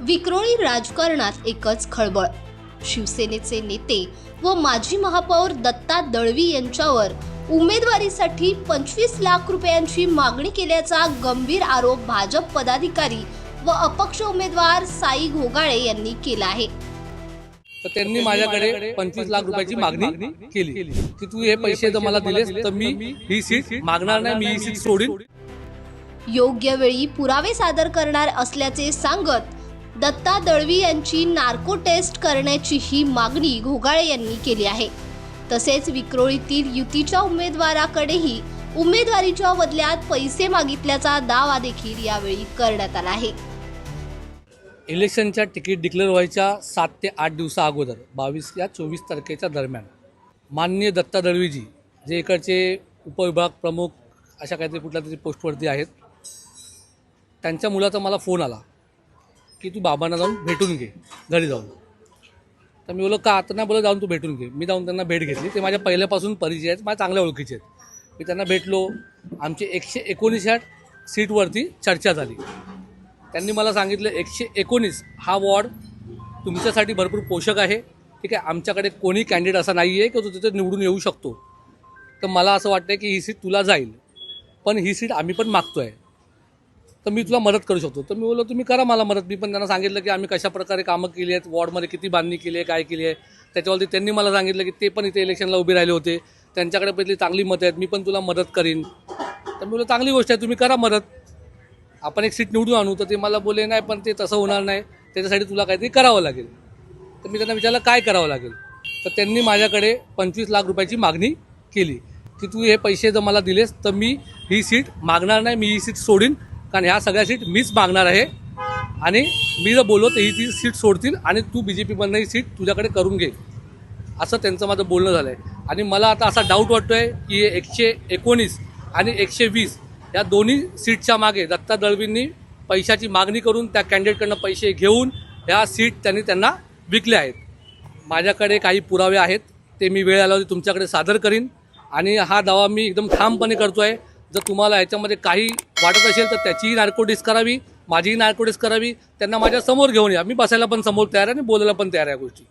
विक्रोळी राजकारणात एकच खळबळ. शिवसेनेचे नेते व माजी महापौर दत्ता दळवी यांच्यावर उमेदवारीसाठी पंचवीस लाख रुपयांची मागणी केल्याचा गंभीर आरोप भाजप पदाधिकारी व अपक्ष उमेदवार साई घोगाळे यांनी केला आहे. तर त्यांनी माझ्याकडे पंचवीस लाख रुपयाची मागणी केली. की तू हे पैसे जर मला दिलेस तर मी ही सीट मागणार नाही मी ही सीट सोडीन. योग्य वेळी पुरावे सादर करणार असल्याचे सांगत दत्ता दळवी यांची नार्को टेस्ट करण्याची ही मागणी घोगाळे यांनी केली आहे. तसेच विक्रोळीतील युतीच्या उमेदवाराकडेही उमेदवारीच्या बदल्यात पैसे मागितल्याचा दावा देखील यावेळी करण्यात आला आहे. इलेक्शनच्या तिकीट डिक्लेअर व्हायच्या सात ते आठ दिवसा अगोदर बावीस या चोवीस तारखेच्या दरम्यान माननीय दत्ता दळवीजी जे इकडचे उपविभाग प्रमुख अशा काहीतरी कुठल्या तरी पोस्टवरती आहेत त्यांच्या मुलाचा मला फोन आला. की तू बाबांना जाऊन भेटून घे घरी जाऊन. तर मी बोललो का? आता नाही बोलत जाऊन तू भेटून घे. मी जाऊन त्यांना भेट घेतली. ते माझ्या पहिल्यापासून परिचय आहेत माझ्या चांगल्या ओळखीचे आहेत. मी त्यांना भेटलो. आमची एकशे एकोणीस ह्या सीटवरती चर्चा झाली. त्यांनी मला सांगितलं एकशे एकोणीस हा वॉर्ड तुमच्यासाठी भरपूर पोषक आहे. ठीक आहे आमच्याकडे कोणी कॅन्डिडेट असा नाही आहे की तो तिथे निवडून येऊ शकतो. तर मला असं वाटतं की ही सीट तुला जाईल. पण ही सीट आम्ही पण मागतो आहे तर मी तुला मदत करू शकतो. तर मी बोललो तुम्ही करा मला मदत. मी पण त्यांना सांगितलं की आम्ही कशा प्रकारे कामं केली आहेत वॉर्डमध्ये किती बांधणी केली आहे काय केली आहे. त्याच्यावरती त्यांनी मला सांगितलं की ते पण इथे इलेक्शनला उभे राहिले होते. त्यांच्याकडे पहिली चांगली मतं आहेत. मी पण तुला मदत करीन. तर मी बोललो चांगली गोष्ट आहे तुम्ही करा मदत. आपण एक सीट निवडून आणू. तर ते मला बोलले नाही पण ते तसं होणार नाही. त्याच्यासाठी तुला काहीतरी करावं लागेल. तर मी त्यांना विचारलं काय करावं लागेल? तर त्यांनी माझ्याकडे पंचवीस लाख रुपयाची मागणी केली. की तू हे पैसे जर मला दिलेस तर मी ही सीट मागणार नाही मी ही सीट सोडीन. कारण ह्या सगळ्या सीट मीच मागणार आहे. आणि मी जर बोललो तर ही ती सीट सोडतील आणि तू बी जे पीमधनं ही सीट तुझ्याकडे करून घे. असं त्यांचं माझं बोलणं झालं आहे आणि मला आता असा डाऊट वाटतो आहे की एकशे एकोणीस आणि एकशे वीस या दोन्ही सीटच्या मागे दत्ता दळवींनी पैशाची मागणी करून त्या कॅन्डिडेटकडनं पैसे घेऊन ह्या सीट त्यांनी त्यांना विकल्या आहेत. माझ्याकडे काही पुरावे आहेत ते मी वेळ आल्यावर तुमच्याकडे सादर करीन. आणि हा दावा मी एकदम ठामपणे करतो आहे जर तुम्हाला याच्यामध्ये काही वाटत असेल तर त्याचीही नार्कोटिस करावी माझीही नार्कोटिस करावी त्यांना माझ्यासमोर घेऊन या. मी बसायला पण समोर तयार आहे आणि बोलायला पण तयार आहे या गोष्टी.